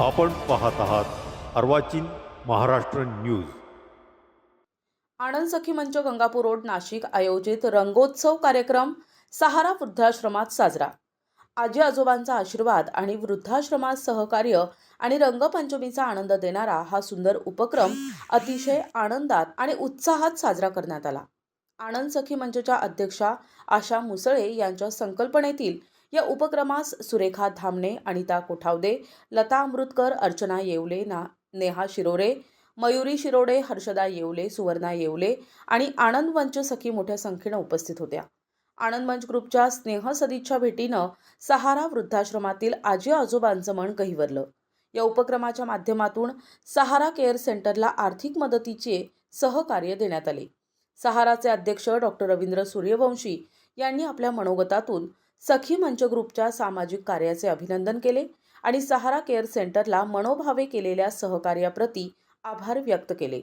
आपण पाहत आहात अर्वाचीन महाराष्ट्र न्यूज. आनंद सखी मंच गंगापूर रोड नाशिक आयोजित रंगोत्सव कार्यक्रम सहारा वृद्धाश्रमात साजरा. आजी आजोबांचा आशीर्वाद आणि वृद्धाश्रमात सहकार्य आणि रंगपंचमीचा आनंद देणारा हा सुंदर उपक्रम अतिशय आनंदात आणि उत्साहात साजरा करण्यात आला. आनंद सखी मंचच्या अध्यक्षा आशा मुसळे यांच्या संकल्पनेतील या उपक्रमास सुरेखा धामणे अनिता कोठावदे लता अमृतकर अर्चना येवले ना नेहा शिरोरे मयुरी शिरोडे हर्षदा येवले सुवर्णा येवले आणि आनंद मंच सखी मोठ्या संख्येनं उपस्थित होत्या. आनंद मंच ग्रुपच्या स्नेह सदिच्छा भेटीनं सहारा वृद्धाश्रमातील आजी आजोबांचं मन गहिवरलं. या उपक्रमाच्या माध्यमातून सहारा केअर सेंटरला आर्थिक मदतीचे सहकार्य देण्यात आले. सहाराचे अध्यक्ष डॉक्टर रवींद्र सूर्यवंशी यांनी आपल्या मनोगतातून सखी मंच ग्रुपच्या सामाजिक कार्याचे अभिनंदन केले आणि सहारा केअर सेंटरला मनोभावे केलेल्या सहकार्याप्रती आभार व्यक्त केले.